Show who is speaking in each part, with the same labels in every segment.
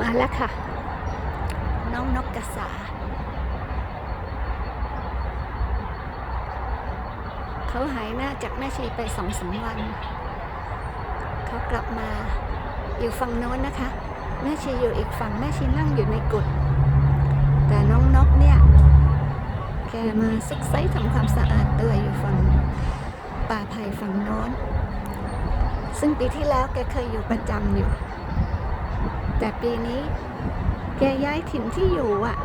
Speaker 1: มาแล้วค่ะ น้องนกกระสา เขาหายหน้าจากแม่ชีไปสองสามวัน เขากลับมาอยู่ฝั่งโน้นนะคะ แม่ชีอยู่อีกฝั่งแม่ชีนั่งอยู่ในกุฏแต่น้องนกเนี่ย แกมาซุกไซทำความสะอาดตัวอยู่ฝั่งป่าไผ่ฝั่งโน้น ซึ่งปีที่แล้วแกเคยอยู่ประจำอยู่ แต่ปีนี้แกย้ายถิ่นที่อยู่อะ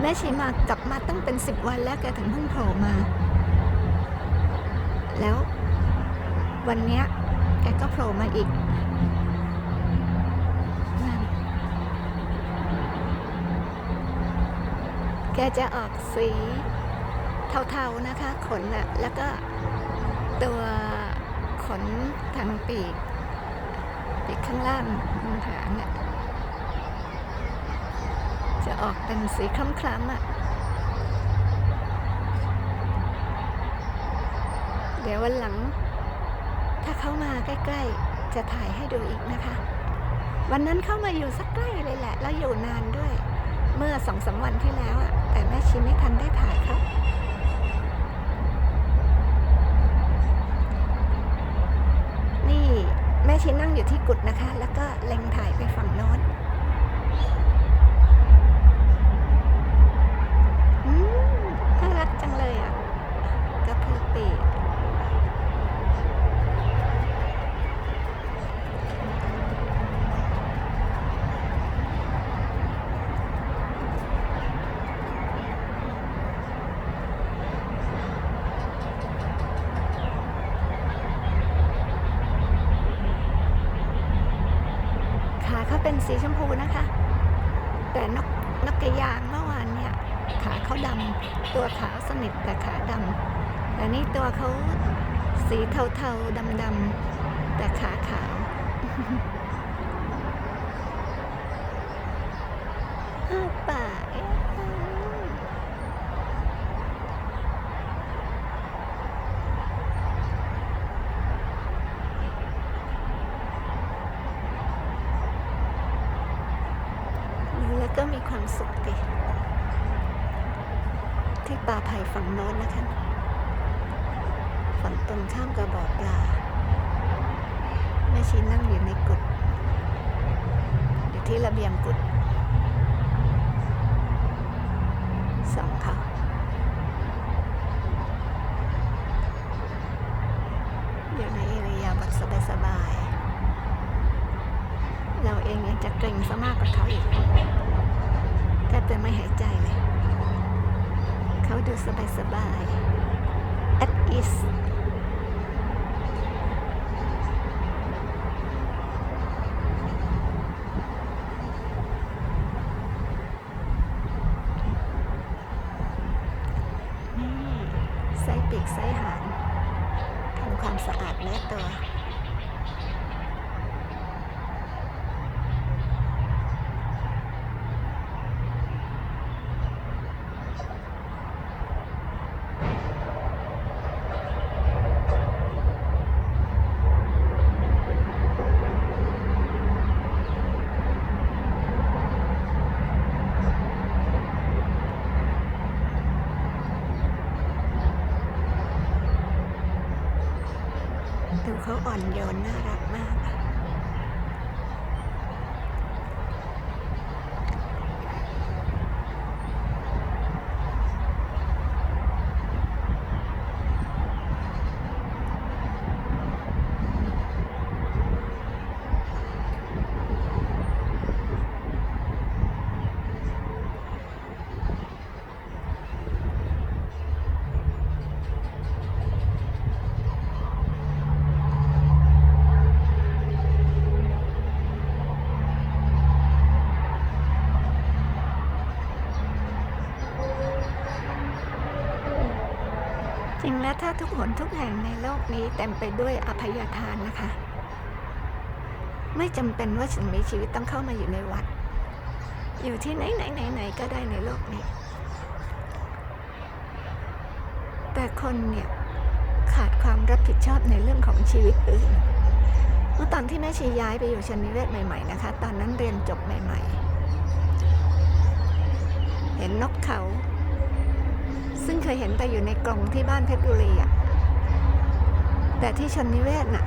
Speaker 1: แม่ชีมากลับมาตั้งเป็นสิบวันแล้วแกถึงเพิ่งโผล่มา แล้ววันเนี้ยแกก็โผล่มาอีกนั่นแกจะออกสีเทาๆนะคะ ขนอะแล้วก็ตัวขนทางปีก ปีกข้างล่างตรงหางอะจะออกเป็นสีคล้ำๆอะ เดี๋ยววันหลัง ถ้าเข้ามาใกล้ ๆ จะถ่ายให้ดูอีกนะคะ วันนั้นเข้ามาอยู่สักใกล้เลยแหละ แล้วอยู่นานด้วย เมื่อสองสามวันที่แล้วอะ แต่แม่ชิไม่ทันได้ถ่ายครับ นี่แม่ชินั่งอยู่ที่กุดนะคะ แล้วก็เล็งถ่ายไปฝั่งโน้นอืมน่ารักจังเลยอะกระพือปีกขา เขาเป็นสีชมพูนะคะ แต่นกนกกระยางเมื่อวานเนี่ยขาเขาดำตัวขาวสนิทแต่ขาดำแต่นี่ตัวเขาสีเทาๆดำๆแต่ขาขาวอ้าวป่าเอ๊ะแล้วก็ มีความสุขดี ที่ป่าไผ่ฝั่งโน้นนะคะ ฝั่งตรงข้ามกับบ่อปลาแม่ชีนั่งอยู่ในกุฏอยู่ที่ระเบียงกุฏสองเขาอยู่ในอิริยาบถสบายๆเราเองยังจะเกรงซะมากกว่าเขาอีก บจะไม่หายใจเลย เขาดูสบายสบายๆ at ease นี่ไส้ปีกไส้หางทำความสะอาดเนื้อตัว ดูเขาอ่อนโยนน่ารักมาก จริงแล้วถ้าทุกหนทุกแห่งในโลกนี้เต็มไปด้วยอภัยทานนะคะ ไม่จำเป็นว่าสิ่งมีชีวิตต้องเข้ามาอยู่ในวัด อยู่ที่ไหนไหนไหนไหนก็ได้ในโลกนี้ แต่คนเนี่ยขาดความรับผิดชอบในเรื่องของชีวิตอื่นเมื่อตอนที่แม่ชีย้ายไปอยู่ชนนิเวศใหม่ๆนะคะ ตอนนั้นเรียนจบใหม่ ๆ เห็นนกเขา เคยเห็นแต่อยู่ในกรงที่บ้านเพชรบุรีอะแต่ที่ชนนิเวศน่ะ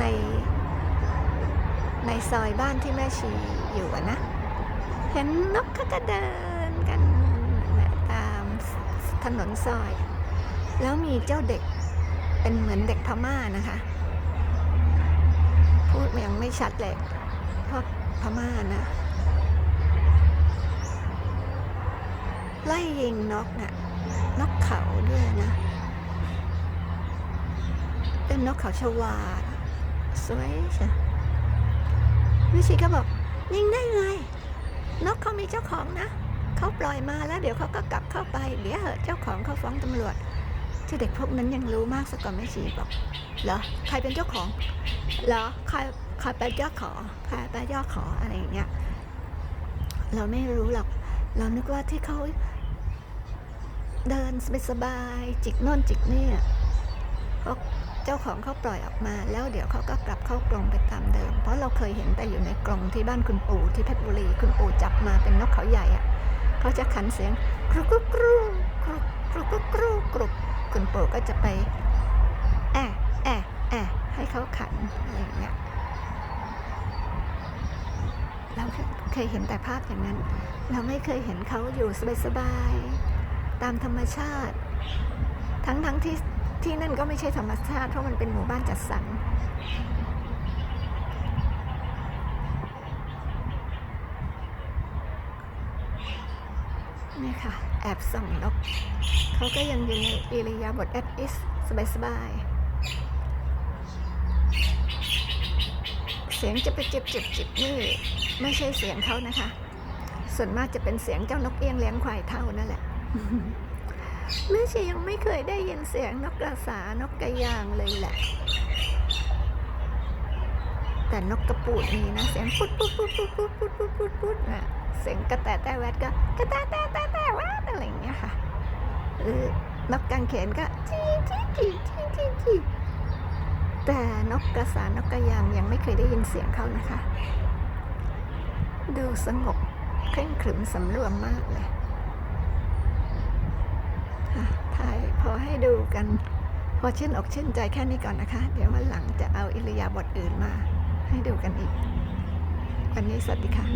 Speaker 1: ใน ในซอยบ้านที่แม่ชีอยู่นะ เห็นนกเขาก็เดินกันตามถนนซอย แล้วมีเจ้าเด็กเป็นเหมือนเด็กพม่านะคะ พูดยังไม่ชัดเลยเพราะพม่านะ ไล่ยิงนกน่ะนกเขาด้วยนะ เป็นนกเขาชวาสวยใช่วิชีก็บอกยิงได้ไง นกเขามีเจ้าของนะเขาปล่อยมาแล้วเดี๋ยวเขาก็กลับเข้าไป เดี๋ยวเหอะเจ้าของเขาฟ้องตำรวจที่เด็กพวกนั้นยังรู้มากสกกว่าแม่ชีบอกเหรอใครเป็นเจ้าของเหรอใครใครเป็นเจ้าของใครเป็นเจ้าของอะไรอย่างเงี้ยเราไม่รู้หรอก เรานึกว่าที่เขาเดินสบายๆจิกโน่นจิกนี่เพราะเจ้าของเขาปล่อยออกมา แล้วเดี๋ยวเขาก็กลับเข้ากรงไปตามเดิม เพราะเราเคยเห็นแต่อยู่ในกรงที่บ้านคุณปู่ที่เพชรบุรีคุณปู่จับมาเป็นนกเขาใหญ่อะเขาจะขันเสียงกรุกกรุกกรุกกรุกกรุกกรุกกรุกคุณปู่ก็จะไปแอะแอะแอะให้เขาขันอะไรอย่างเงี้ย เราเคยเห็นแต่ภาพอย่างนั้น เราไม่เคยเห็นเขาอยู่สบายๆตามธรรมชาติ ทั้งๆทที่ที่นั่นก็ไม่ใช่ธรรมชาติเพราะมันเป็นหมู่บ้านจัดสรรนี่ค่ะ แอบส่องนกเขาก็ยังอยู่ในอิริยาบถแอดอิส สบายๆ สียงจะไปจิบจิบจิบนี่ไม่ใช่เสียงเขานะคะ ส่วนมากจะเป็นเสียงเจ้านกเอี้ยงเลี้ยงควายเท่านั่นแหละแม่ชียังไม่เคยได้ยินเสียงนกกระสานกกระยางเลยแหละ แต่นกกระปูดมีนะเสียงปุ๊ดปุ๊ดปุ๊ดปุ๊ดปุ๊ดปุ๊ดปุ๊ดปุ๊ดปุ๊ดนะเสียงกระแตแต่แวดก็กระแตแต่แต่แต่แวดอะไรอย่างเงี้ยค่ะหรือนกกางเขนก็จีจีจีจีจีจี แต่นกกระสานกกระยางยังไม่เคยได้ยินเสียงเขานะคะ ดูสงบเคร่งขรึมสำรวมมากเลยค่ะถ่ายพอให้ดูกันพอชื่นอกชื่นใจแค่นี้ก่อนนะคะ เดี๋ยววันหลังจะเอาอิริยาบถอื่นมา ให้ดูกันอีก วันนี้สวัสดีค่ะ